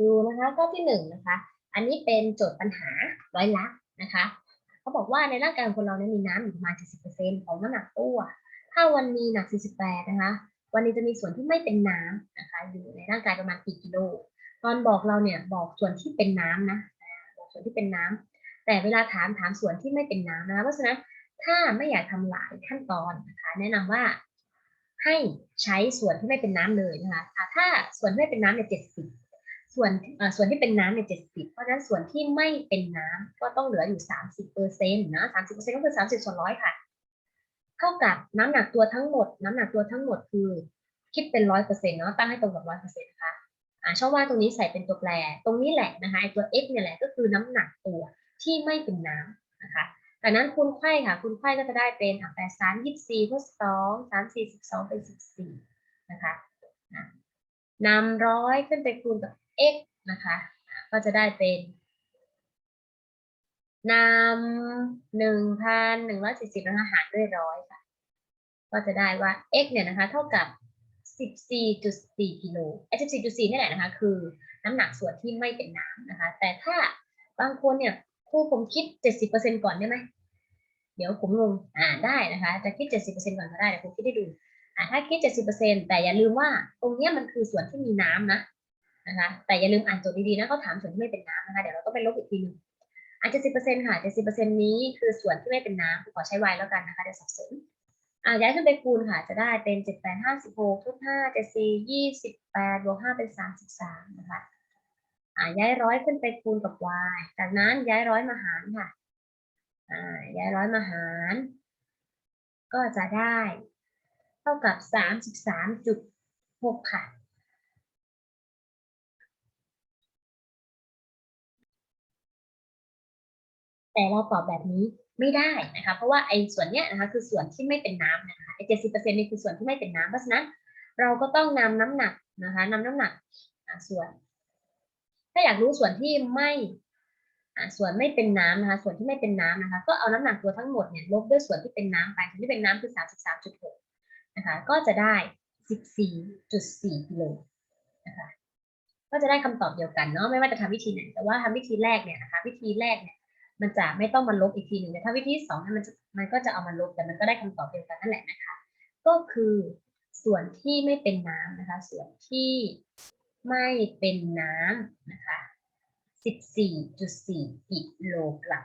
ดูนะคะข้อที่หนึ่งนะคะ อันนี้เป็นโจทย์ปัญหาร้อยลักนะคะเขาบอกว่าในร่างกายของคนเราเนี่ยมีน้ำอยู่ประมาณ 70%ของน้ำหนักตัว ถ้าวันนี้หนัก 48 นะคะ วันนี้จะมีส่วนที่ไม่เป็นน้ำนะคะอยู่ในร่างกายประมาณกี่กิโล ตอนบอกเราเนี่ยบอกส่วนที่เป็นน้ำนะบอกส่วนที่เป็นน้ำแต่เวลาถามถามส่วนที่ไม่เป็นน้ำนะคะเพราะฉะนั้นถ้าไม่อยากทำหลายขั้นตอนนะคะแนะนำว่าให้ใช้ส่วนที่ไม่เป็นน้ำเลยนะคะอะถ้าส่วนที่ไม่เป็นน้ำเนี่ยเจ็ดสิบ ส่วนอ่อส่วนที่เป็นน้ำเนี่ยเจ็ดสิบเพราะฉะนั้นส่วนที่ไม่เป็นน้ำก็ต้องเหลืออยู่สามสิบเปอร์เซ็นต์นะสามสิบเปอร์เซ็นต์ก็คือสามสิบส่วนร้อยค่ะ เท่ากับน้ำหนักตัวทั้งหมด น้ำหนักตัวทั้งหมดคือ คิดเป็นร้อยเปอร์เซ็นต์เนาะตั้งให้ตรงกับร้อยเปอร์เซ็นต์นะคะอ่าช่องว่างตรงนี้ใส่เป็นตัวแปร ตรงนี้แหละนะคะไอตัว x เนี่ยแหละก็คือน้ำหนักตัวที่ไม่เป็นน้ำนะคะจากนั้นคูณไข่ค่ะคูณไข่ก็จะได้เป็นอะแปดสามยี่สิบสี่คูณสองสามสี่สิบสองเป็นสิบสี่นะคะอะนำร้อยขึ้นไปคูณกับ x นะคะ ก็จะได้เป็นนำหนึ่งพันหนึ่งร้อยสี่สิบนะคะหารด้วยร้อยค่ะ ก็จะได้ว่า x เนี่ยนะคะ เท่ากับ14.4กิโลไอ้14.4นี่แหละนะคะ คือน้ำหนักส่วนที่ไม่เป็นน้ำนะคะ แต่ถ้าบางคนเนี่ยครูผมคิด70%ก่อนได้ไหมเดี๋ยวผมงงอ่าได้นะคะ จะคิด70%ก่อนก็ได้เดี๋ยวผมคิดให้ดูอ่าถ้าคิด70%แต่อย่าลืมว่าตรงเนี้ยมันคือส่วนที่มีน้ำนะ นะคะแต่อย่าลืมอ่านโจทย์ดีๆนะเขาถามส่วนที่ไม่เป็นน้ำนะคะเดี๋ยวเราต้องไปลบอีกทีหนึ่งอ่า70%ค่ะ70%นี้คือส่วนที่ไม่เป็นน้ำขอใช้ y แล้วกันนะคะเดี๋ยวสับสนอ่าย้ายขึ้นไปคูณค่ะ จะได้เป็นเจ็ดแปดห้าสิบหกทุกห้าเจ็ดสี่ยี่สิบแปดบวกห้าเป็นสามสิบสามนะคะอ่าย้ายร้อยขึ้นไปคูณกับ y จากนั้นย้ายร้อยมาหารค่ะอ่าย้ายร้อยมาหาร ก็จะได้ เท่ากับสามสิบสามจุดหกค่ะ แต่เราตอบแบบนี้ไม่ได้นะคะเพราะว่าไอ้ส่วนเนี้ยนะคะคือส่วนที่ไม่เป็นน้ำนะคะไอ้เจ็ดสิบเปอร์เซ็นต์นี่คือส่วนที่ไม่เป็นน้ำเพราะฉะนั้นเราก็ต้องนำน้ำหนักนะคะนำน้ำหนักส่วน ถ้าอยากรู้ส่วนที่ไม่ส่วนไม่เป็นน้ำนะคะ ส่วนที่ไม่เป็นน้ำนะคะ ก็เอาน้ำหนักตัวทั้งหมดเนี่ยลบด้วยส่วนที่เป็นน้ำไปส่วนที่เป็นน้ำคือสามสิบสามจุดหกนะคะก็จะได้สิบสี่จุดสี่กิโลนะคะก็จะได้คำตอบเดียวกันเนาะไม่ว่าจะทำวิธีไหนแต่ว่าทำวิธีแรกเนี่ยนะคะวิธีแรกเนี่ย มันจะไม่ต้องมาลบอีกทีหนึ่งแต่ถ้าวิธีสองมันจะมันก็จะเอามาลบแต่มันก็ได้คำตอบเดียวกันนั่นแหละนะคะ ก็คือส่วนที่ไม่เป็นน้ำนะคะ ส่วนที่ไม่เป็นน้ำนะคะ 14.4 กิโลกรัม